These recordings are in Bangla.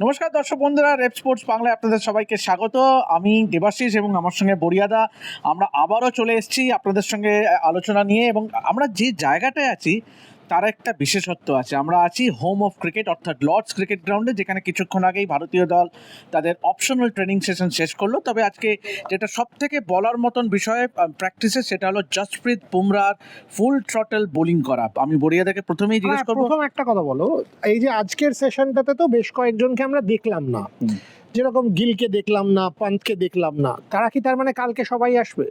নমস্কার দর্শক বন্ধুরা, রেপ স্পোর্টস বাংলায় আপনাদের সবাইকে স্বাগত। আমি দেবাশিস এবং আমার সঙ্গে বরিয়াদা আমরা আবারও চলে এসেছি আপনাদের সঙ্গে আলোচনা নিয়ে এবং আমরা যে জায়গাটায় আছি তার একটা বিশেষত্ব আছে। আমরা আছি হোম অফ ক্রিকেট অর্থাৎ লর্ডস ক্রিকেট গ্রাউন্ডে যেখানে কিছুক্ষণ আগেই ভারতীয় দল তাদের অপশনাল ট্রেনিং সেশন শেষ করল। তবে আজকে যেটা সব থেকে বলার মতন বিষয়ে প্র্যাকটিসে সেটা হলো জসপ্রীত বুমরার ফুল ট্রটেল বোলিং করা আমি বরিয়াদাকে প্রথমেই জিজ্ঞেস হ্যাঁ, করব। প্রথম একটা কথা বলো। এই যে আজকের সেশনটাতে তো বেশ কয়েকজনকে আমরা দেখলাম না। যেরকম গিলকে দেখলাম না পান্তকে দেখলাম না। তারা কি তার মানে কালকে সবাই আসবে?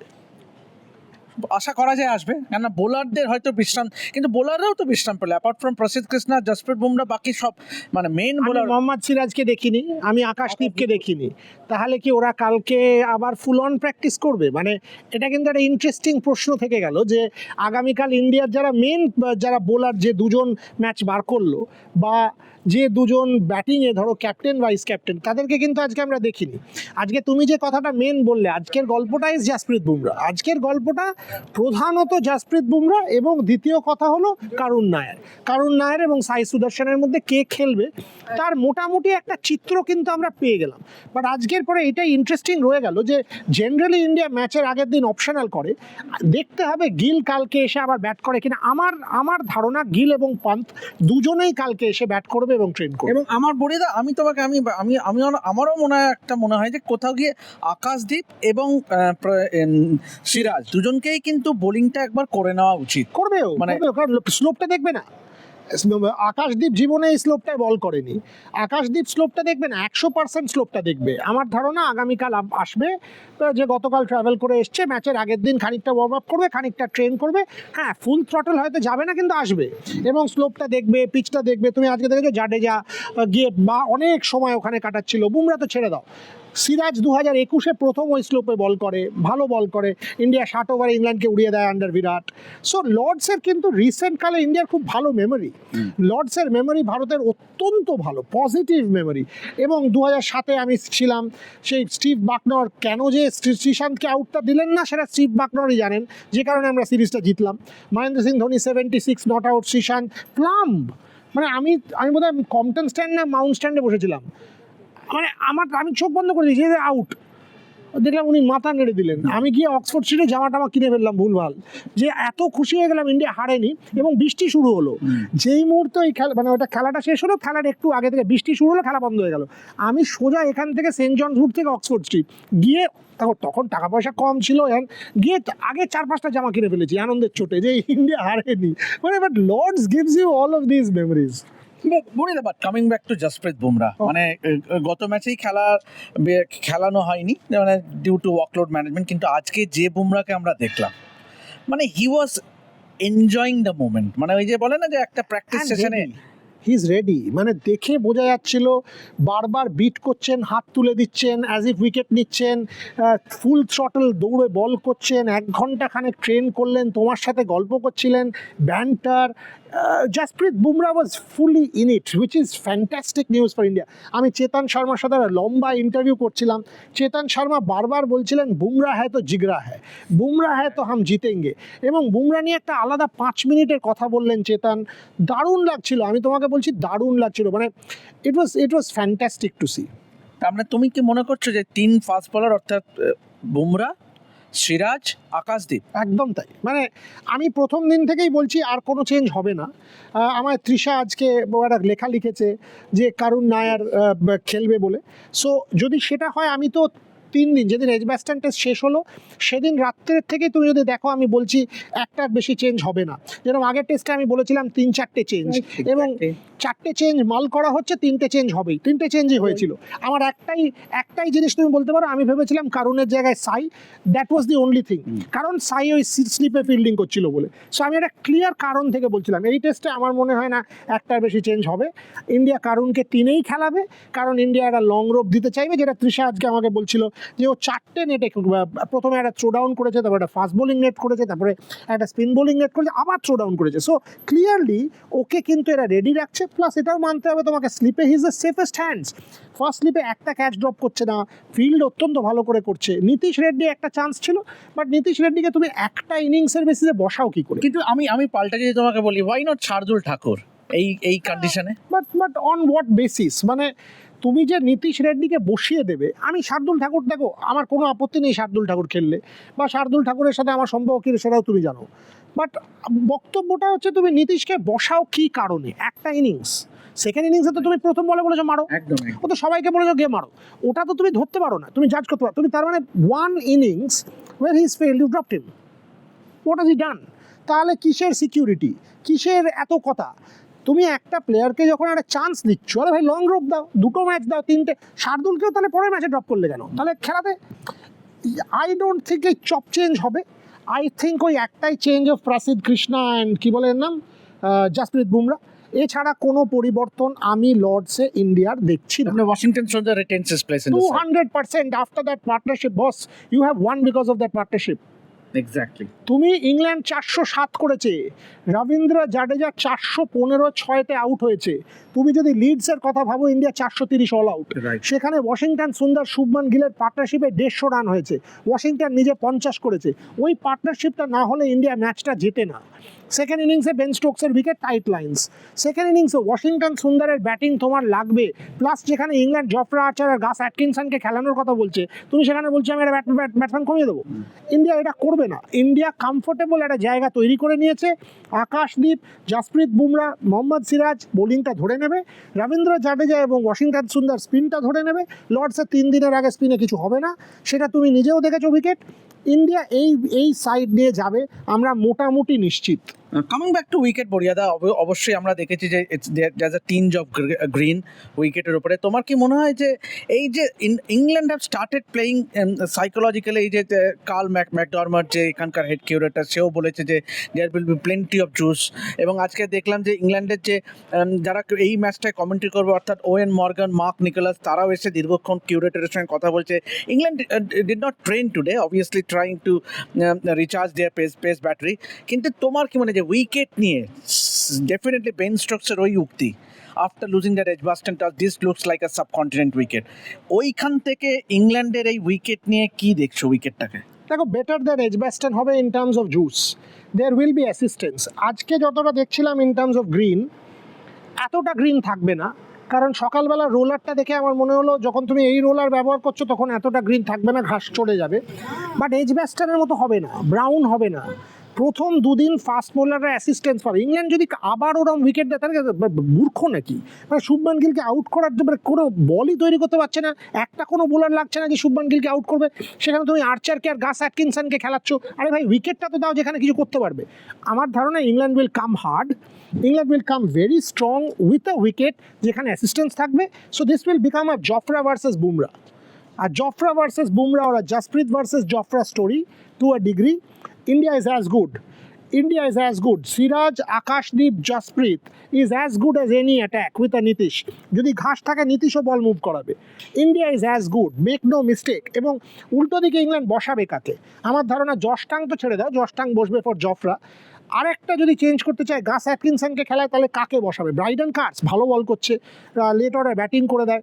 আশা করা যায় আসবে কেননা বোলারদের হয়তো বিশ্রাম কিন্তু বোলাররাও তো বিশ্রাম পেলে অ্যাপার্ট ফ্রম প্রসিদ্ধ কৃষ্ণা জসপ্রীত বুমরা বাকি সব মানে মেন বোলার মোহাম্মদ সিরাজকে দেখিনি আমি আকাশদীপকে দেখিনি। তাহলে কি ওরা কালকে আবার ফুল অন প্র্যাকটিস করবে? মানে এটা কিন্তু একটা ইন্টারেস্টিং প্রশ্ন থেকে গেল যে আগামীকাল ইন্ডিয়ার যারা মেন যারা বোলার যে দুজন ম্যাচ বার করল বা যে দুজন ব্যাটিংয়ে ধরো ক্যাপ্টেন ভাইস ক্যাপ্টেন তাদেরকে কিন্তু আজকে আমরা দেখিনি। আজকে তুমি যে কথাটা মেন বললে আজকের গল্পটা ইজ জাসপ্রীত বুমরা আজকের গল্পটা প্রধানত জাসপ্রীত বুমরা এবং দ্বিতীয় কথা হলো কারুণ নায়ার। কারুণ নায়ার এবং সাই সুদর্শনের মধ্যে কে খেলবে, তার মোটামুটি একটা চিত্র কিন্তু আমরা পেয়ে গেলাম। বাট আজকের পরে এটাই ইন্টারেস্টিং রয়ে গেল যে জেনারেলি ইন্ডিয়া ম্যাচের আগের দিন অপশনাল করে। দেখতে হবে গিল কালকে এসে আবার ব্যাট করে কিনা। আমার আমার ধারণা গিল এবং পান্ত দুজনেই কালকে এসে ব্যাট করবে এবং ট্রেন করবে। এবং আমার বলিদা, আমি তোমাকে, আমি আমি আমি আমারও মনে হয় একটা মনে হয় যে কোথাও গিয়ে আকাশদীপ এবং সিরাজ দুজনকেই কিন্তু বোলিংটা একবার করে নেওয়া উচিত। করবেও মানে- স্লোপটা দেখবে না। আকাশদীপ জীবনে এই স্লোপটায় বল করেনি। আকাশদীপ স্লোপটা দেখবে না একশো পার্সেন্ট স্লোপটা দেখবে। আমার ধারণা আগামীকাল আসবে যে গতকাল ট্রাভেল করে এসছে ম্যাচের আগের দিন খানিকটা ওয়ার্ম আপ করবে খানিকটা ট্রেন করবে। হ্যাঁ ফুল থ্রটল হয়তো যাবে না কিন্তু আসবে। এবং স্লোপটা দেখবে পিচটা দেখবে। তুমি আজকে দেখেছ জাডেজা গিয়ে বা অনেক সময় ওখানে কাটাচ্ছিল। বুমরা তো ছেড়ে দাও। সিরাজ দু হাজার একুশে প্রথম ওই স্লোপে বল করে ভালো বল করে। ইন্ডিয়া ষাট ওভারে ইংল্যান্ডকে উড়িয়ে দেয় আন্ডার বিরাট। সো লর্ডসের কিন্তু রিসেন্ট কালে ইন্ডিয়ার খুব ভালো মেমোরি লর্ডসের মেমোরি ভারতের অত্যন্ত ভালো পজিটিভ মেমোরি এবং দু হাজার সাতে আমি ছিলাম সেই স্টিভ বাকনর কেন যে শ্রীশান্তকে আউটটা দিলেন না সেটা স্টিভ বাকনরই জানেন। যে কারণে আমরা সিরিজটা জিতলাম। Mahendra Singh Dhoni seventy six not out Sreesanth plumb মানে আমি আমি বোধহয় কম্পটন স্ট্যান্ড না মাউন্ট স্ট্যান্ডে বসেছিলাম। মানে আমার আমি চোখ বন্ধ করে দিয়েছি যে আউট দেখলাম উনি মাথা নেড়ে দিলেন। আমি গিয়ে অক্সফোর্ড স্ট্রিটে জামা টামা কিনে ফেললাম ভুলভাল। যে এত খুশি হয়ে গেলাম ইন্ডিয়া হারেনি এবং বৃষ্টি শুরু হলো। যেই মুহূর্তে ওই খেলা মানে ওটা খেলাটা শেষ হলো খেলার একটু আগে থেকে বৃষ্টি শুরু হলো খেলা বন্ধ হয়ে গেল। আমি সোজা এখান থেকে সেন্ট জনস রুট থেকে অক্সফোর্ড স্ট্রিট গিয়ে তখন তখন টাকা পয়সা কম ছিল গিয়ে আগে চার পাঁচটা জামা কিনে ফেলেছি আনন্দের চোটে যে ইন্ডিয়া হারেনি। মানে but Lord's gives you all of this memories বলিদা but coming back to Jasprit Bumrah. মানে গত ম্যাচেই খেলা খেলানো হয়নি মানে ডিউ টু ওয়ার্কলোড ম্যানেজমেন্ট কিন্তু আজকে যে বুমরাকে আমরা দেখলাম মানে he was enjoying the moment মানে ওই যে বলে না যে একটা প্র্যাকটিস সেশনে হি ইজ রেডি মানে দেখে বোঝা যাচ্ছিল, বারবার বিট করছেন, হাত তুলে দিচ্ছেন অ্যাজ ইফ উইকেট নিচ্ছেন ফুল থ্রটল দৌড়ে বল করছেন, এক ঘণ্টা খানেক ট্রেন করলেন, তোমার সাথে গল্প করছিলেন banter Jasprit Bumrah was fully in it which is fantastic news for India আমি চেতন শর্মার সাথে একটা লম্বা ইন্টারভিউ করছিলাম, চেতন শর্মা বারবার বলছিলেন বুমরা হ্যায় তো জিগরা হ্যায় বুমরা হ্যায় তো হাম জিতেঙ্গে। এবং বুমরা নিয়ে একটা আলাদা পাঁচ মিনিটের কথা বললেন চেতন, দারুণ লাগছিল। আমি তোমাকে বলছি দারুণ লাগছিল। মানে it was it was fantastic to see তার তুমি কি মনে করছ যে তিন ফাস্ট বলার অর্থাৎ বুমরা সিরাজ আকাশদীপ? একদম তাই। মানে আমি প্রথম দিন থেকেই বলছি আর কোনো চেঞ্জ হবে না। আমার তৃষা আজকে একটা লেখা লিখেছে যে কারুন নায়ার খেলবে বলে। সো যদি সেটা হয় আমি তো তিন দিন যেদিন এজব্যাস্টান টেস্ট শেষ হলো সেদিন রাত্রের থেকে তুমি যদি দেখো আমি বলছি একটার বেশি চেঞ্জ হবে না। যেরকম আগের টেস্টে আমি বলেছিলাম তিন চারটে চেঞ্জ এবং চারটে। চেঞ্জ মাল করা হচ্ছে তিনটে চেঞ্জ হবেই। তিনটে চেঞ্জই হয়েছিল। আমার একটাই একটাই জিনিস তুমি বলতে পারো আমি ভেবেছিলাম কারণের জায়গায় Sai that was the only thing কারণ সাই ওই স্লিপে ফিল্ডিং করছিল বলে। সো আমি একটা ক্লিয়ার কারণ থেকে বলছিলাম। এই টেস্টে আমার মনে হয় না একটার বেশি চেঞ্জ হবে। ইন্ডিয়া কারণকে তিনেই খেলাবে। কারণ ইন্ডিয়া একটা লং রোপ দিতে চাইবে যেটা তৃষা আজকে আমাকে বলছিল। যে ও চারটে নেটে প্রথমে একটা থ্রো ডাউন করেছে তারপরে একটা ফাস্ট বোলিং নেট করেছে তারপরে একটা স্পিন বোলিং নেট করেছে আবার থ্রো ডাউন করেছে। সো ক্লিয়ারলি ওকে কিন্তু এরা রেডি রাখছে প্লাস এটাও মানতে হবে তোমাকে স্লিপে he's the safest hands first স্লিপে একটা ক্যাচ ড্রপ করছে না ফিল্ড অত্যন্ত ভালো করে করছে। নীতিশ রেড্ডি একটা চান্স ছিল বাট নীতিশ রেড্ডিকে তুমি একটা ইনিংসের বেসিসে বসাও কি করে? কিন্তু আমি আমি পাল্টা যদি তোমাকে বলি ওয়াই নট শার্দুল ঠাকুর এই এই কন্ডিশনে but but on what basis মানে তুমি যে নীতিশ রেড্ডিকে বসিয়ে দেবে আমি শার্দুল ঠাকুর দেখো আমার কোনো আপত্তি নেই শার্দুল ঠাকুর খেললে বা শার্দুল ঠাকুরের সাথে আমার সম্পর্ক কী সেটাও তুমি জানো। বাট বক্তব্যটা হচ্ছে তুমি নীতিশকে বসাও কি কারণে? একটা ইনিংস সেকেন্ড ইনিংসে তো তুমি প্রথম বলে বলেছ মারো। একদম ও তো সবাইকে বলেছ গে মারো। ওটা তো তুমি ধরতে পারো না। তুমি জাজ করতে পারো। তুমি তার মানে one innings where he's fail you drop him what has he done তাহলে কিসের সিকিউরিটি কিসের এত কথা? তুমি একটা প্লেয়ারকে যখন একটা চান্স দিচ্ছ আরে ভাই লং ড্রপ দাও দুটো ম্যাচ দাও তিনটে শার্দুলকেও তাহলে পরের ম্যাচে ড্রপ করলে কেন? তাহলে খেলাতে আই ডোন্ট থিঙ্ক এই চপ চেঞ্জ হবে। আই থিঙ্ক ওই একটাই change of Prasidh Krishna and কী বলে এর নাম? জাসপ্রীত বুমরা এছাড়া কোনো পরিবর্তন আমি লর্ডসে ইন্ডিয়ার দেখছি না। Washington Sundar retains place in the side 200% after that partnership, boss. You have won because of that partnership. Exactly তুমি ইংল্যান্ড চারশো সাত করেছে রবীন্দ্র জাডেজা চারশো পনেরো ছয়তে আউট হয়েছে। তুমি যদি লিডসের কথা ভাবো ইন্ডিয়া চারশো তিরিশ অল আউট সেখানে ওয়াশিংটন সুন্দর শুভমান গিলের পার্টনারশিপে দেড়শো রান হয়েছে। ওয়াশিংটন নিজে পঞ্চাশ করেছে। ওই পার্টনারশিপটা না হলে ইন্ডিয়া ম্যাচটা জেতে না। সেকেন্ড ইনিংসে বেন স্টোকসের উইকেট টাইট লাইন্স সেকেন্ড ইনিংসে ওয়াশিংটন সুন্দরের ব্যাটিং তোমার লাগবে। প্লাস যেখানে ইংল্যান্ড জফরা আর্চার আর গাস অ্যাটকিনসনকে খেলানোর কথা বলছে, তুমি সেখানে বলছো আমি একটা ব্যাটসম্যান কমিয়ে দেবো। ইন্ডিয়া এটা করবে না। ইন্ডিয়া কমফোর্টেবল একটা জায়গা তৈরি করে নিয়েছে। আকাশদীপ জাসপ্রীত বুমরা মোহাম্মদ সিরাজ বোলিংটা ধরে নেবে। রবীন্দ্র জাডেজা এবং ওয়াশিংটন সুন্দর স্পিনটা ধরে নেবে। লর্ডসের তিন দিনের আগে স্পিনে কিছু হবে না। সেটা তুমি নিজেও দেখেছ উইকেট ইন্ডিয়া এই এই সাইড দিয়ে যাবে আমরা মোটামুটি নিশ্চিত। কামিং ব্যাক টু উইকেট বরিয়াদা অব- অবশ্যই আমরা দেখেছি যে দ্যাজ আ টিঞ্জ অফ গ্রিন উইকেটের উপরে। তোমার কি মনে হয় যে এই যে England have started playing psychologically এই যে কার্ল ম্যাক ম্যাকডরমার যে এখানকার হেড কিউরেটার সেও বলেছে যে there will be plenty of juice এবং আজকে দেখলাম যে ইংল্যান্ডের যে যারা এই ম্যাচটায় কমেন্ট্রি করবে, অর্থাৎ ওয়েন মর্গান মার্ক নিকোলাস তারাও এসে দীর্ঘক্ষণ কিউরেটারের সঙ্গে কথা বলছে। England did not train today obviously trying to recharge their pace pace battery কিন্তু তোমার কি মনে যে উইকেট নিয়ে ডেফিনেটলি বেন স্ট্রোকসের ওই উক্তি। After losing that Edgbaston touch this looks like a subcontinent wicket ওইখান থেকে ইংল্যান্ডের এই উইকেট নিয়ে কি দেখছ উইকেটটাকে দেখো বেটার দ্যান এজবাস্টন হবে in terms of juice there will be assistance আজকে যতটা দেখছিলাম ইন টার্মস অফ গ্রিন এতটা গ্রিন থাকবে না। কারণ সকালবেলা রোলারটা দেখে আমার মনে হলো, যখন তুমি এই রোলার ব্যবহার করছ, তখন এতটা গ্রিন থাকবে না, ঘাস চড়ে যাবে। বাট এজবাস্টনের মতো হবে না। ব্রাউন হবে না। প্রথম দুদিন ফাস্ট বোলাররা অ্যাসিস্ট্যান্স পাবে। ইংল্যান্ড যদি আবার ওরম উইকেট দেয়, তাহলে মূর্খ নাকি? মানে শুভমান গিলকে আউট করার জন্য কোনো বলই তৈরি করতে পারছে না। একটা কোনো বোলার লাগছে না যে শুভমান গিলকে আউট করবে। সেখানে তুমি আর্চারকে আর গাস অ্যাটকিনসনকে খেলাচ্ছ। আরে ভাই উইকেটটা তো দাও যেখানে কিছু করতে পারবে। আমার ধারণা England will come hard England will come very strong with a wicket যেখানে অ্যাসিস্ট্যান্স থাকবে। So this will become a Jofra versus Bumrah R Jofra versus Bumrah ওরা Jasprit versus Jofra story to a degree India is as good India is as good Siraj Akashdeep Jasprit is as good as any attack with a Nitish যদি ঘাস থাকে নীতিশও বল মুভ করাবে। India is as good make no mistake এবং উল্টো দিকে ইংল্যান্ড বসাবে কাকে? আমার ধারণা জস্টাং তো ছেড়ে দাও। জস্টাং বসবে ফর জফরা আরেকটা যদি চেঞ্জ করতে চায় গাস অ্যাটকিনসনকে খেলায়, তাহলে কাকে বসাবে? ব্রাইডন কার্স ভালো বল করছে। লেট অর্ডার ব্যাটিং করে দেয়।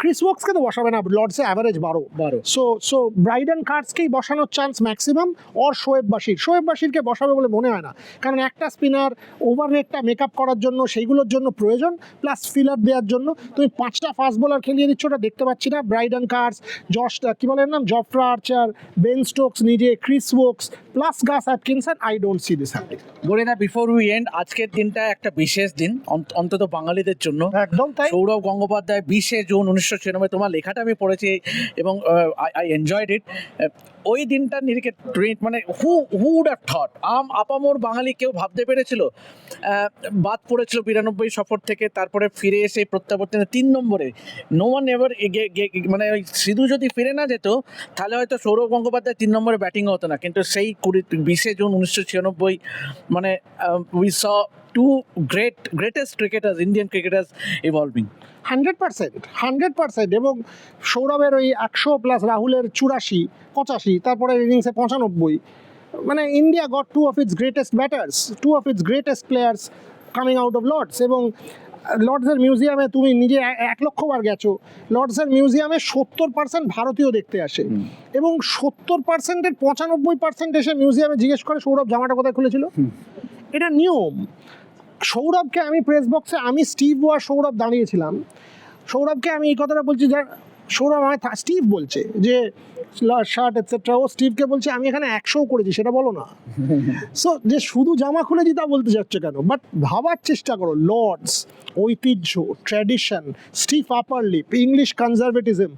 ক্রিস ওয়ার্কসকে তো বসাবে না? লর্ডসে অ্যাভারেজ বারো। বারো। সো সো ব্রাইডন কার্ডসকেই বসানোর chance maximum or Shoaib Bashir Shoaib বাশিরকে বসাবে বলে মনে হয় না। কারণ একটা স্পিনার ওভার রেটটা মেক আপ করার জন্য সেইগুলোর জন্য প্রয়োজন প্লাস ফিলার দেওয়ার জন্য। তুমি পাঁচটা ফাস্ট বোলার খেলিয়ে দিচ্ছ ওটা দেখতে পাচ্ছি না। ব্রাইডন কার্ডস জশ কি বলে নাম? জফরা আর্চার বেন স্টোকস নিজে Chris Woakes plus Gus Atkinson I don't see this happening বরিয়াদা before we end আজকের দিনটা একটা বিশেষ দিন অন্ত- অন্তত বাঙালিদের জন্য। একদম তাই। সৌরভ গঙ্গোপাধ্যায় বিশে জুন উনিশশো ছিয়ানব্বই তোমার লেখাটা আমি পড়েছি এবং আই এনজয়েড ইট ওই দিনটা নিরিখে ট্রেন মানে who who would have thought um আপামোর বাঙালি কেউ ভাবতে পেরেছিল? বাদ পড়েছিল বিরানব্বই সফর থেকে তারপরে ফিরে এসে প্রত্যাবর্তনে তিন নম্বরে। নো ওয়ান এভার মানে ওই সিধু যদি ফিরে না যেত তাহলে হয়তো সৌরভ গঙ্গোপাধ্যায় তিন নম্বরে ব্যাটিং হতো না কিন্তু সেই কুড়ি বিশে জুন উনিশশো ছিয়ানব্বই মানে we saw two great greatest cricketers Indian cricketers evolving hundred percent hundred percent এবং সৌরভের ওই একশো প্লাস রাহুলের চুরাশি, পঁচাশি, তারপরে ইনিংসে পঁচানব্বই। মানে India got two of its greatest batters two of its greatest players coming out of Lord's এবং লর্ডসের মিউজিয়ামে তুমি নিজে এক লক্ষ বার গেছো লর্ডসের মিউজিয়ামে সত্তর পার্সেন্ট ভারতীয় দেখতে আসে। এবং সত্তর পার্সেন্টের পঁচানব্বই পার্সেন্ট এসে মিউজিয়ামে জিজ্ঞেস করে সৌরভ জামাটা কোথায় খুলেছিল? এটা নিয়ম। সৌরভকে আমি প্রেস বক্সে আমি স্টিভ ওয়ার সৌরভ দাঁড়িয়েছিলাম। সৌরভকে আমি এই কথাটা বলছি যা সৌরভ আমায় স্টিভ বলছে যে শার্ট এটসেট্রা ও স্টিভকে বলছে আমি এখানে একশো করেছি সেটা বলো না। সো যে শুধু জামা খুলেছি তা বলতে যাচ্ছে কেন? বাট ভাবার চেষ্টা করো লর্ডস ঐতিহ্য tradition stiff upper lip English conservatism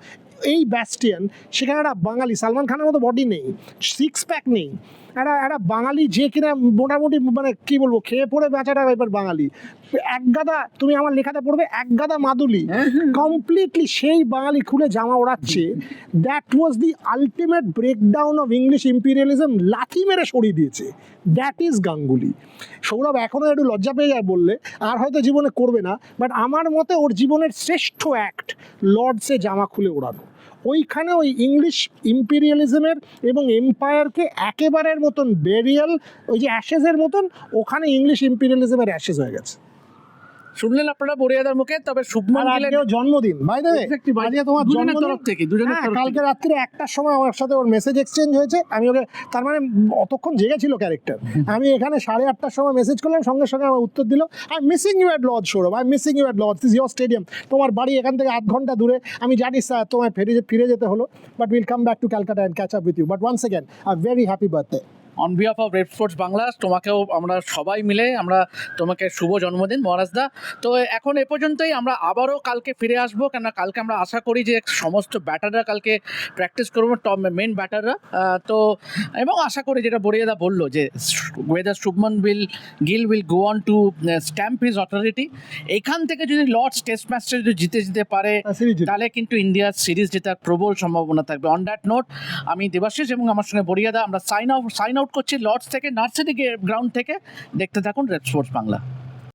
এই ব্যাস্টিয়ান সেখানে একটা বাঙালি সালমান খানের মতো বডি নেই সিক্স প্যাক নেই। একটা একটা বাঙালি যে কিনা মোটামুটি মানে কি বলব খেয়ে পড়ে বেচাটা এবার বাঙালি। এক গাদা তুমি আমার লেখাতে পড়বে এক গাদা মাদুলি। কমপ্লিটলি সেই বাঙালি খুলে জামা ওড়াচ্ছে। That was the ultimate breakdown of English imperialism লাথি মেরে সরিয়ে দিয়েছে। That is Ganguly. সৌরভ এখনও একটু লজ্জা পেয়ে যায় বললে আর হয়তো জীবনে করবে না বাট আমার মতে ওর জীবনের শ্রেষ্ঠ অ্যাক্ট লর্ডসে জামা খুলে ওড়ানো। ওইখানে ওই ইংলিশ ইম্পিরিয়ালিজমের এবং এম্পায়ারকে একেবারের মতন বেরিয়াল ওই যে অ্যাশেজের মতন, ওখানে ইংলিশ ইম্পিরিয়ালিজমের অ্যাশেজ হয়ে গেছে। শুনলেন আপনারা বরিয়াদার মুখে? তবে শুভমান গিলের জন্মদিন ভাই দেবে আজকে তোমার দুজনের তরফ থেকে দুজনের হ্যাঁ তরফ কালকে রাত্রে একটার সময় আমার সাথে ওর মেসেজ এক্সচেঞ্জ হয়েছে। আমি ওকে তার মানে অতক্ষণ জেগেছিল ক্যারেক্টার আমি এখানে সাড়ে আটটার সময় মেসেজ করলাম সঙ্গে সঙ্গে আমার উত্তর দিল I missing you at Lord's Sourav I missing you at Lord's is your stadium তোমার বাড়ি এখান থেকে আধ ঘণ্টা দূরে আমি জানি স্যার তোমায় ফিরে ফিরে যেতে হলো but will come back to Calcutta and catch up with you but once again I very happy birthday on behalf of red force Bangla তোমাকেও আমরা সবাই মিলে আমরা তোমাকে শুভ জন্মদিন মহারাজদা তো এখন এ পর্যন্তই আমরা আবারও কালকে ফিরে আসব কেন কালকে আমরা আশা করি যে সমস্ত ব্যাটাররা কালকে প্র্যাকটিস করব টপ মেন ব্যাটাররা। তো এবং আশা করি যেটা বড়িয়াদা বলল যে whether Shubman will Gill will go on to stamp his authority এখান থেকে যদি লর্ডস টেস্ট ম্যাচটা যদি জিতে যেতে পারে তাহলে কিন্তু ইন্ডিয়ার সিরিজ জেতার প্রবল সম্ভাবনা থাকবে। অন দ্যাট নোট আমি দেবাশিস এবং আমার সঙ্গে বরিয়াদা আমরা সাইন অফ সাইন আউট করছি লর্ডস থেকে নার্সারি গ্রাউন্ড থেকে। দেখতে থাকুন রেড স্পোর্টস বাংলা।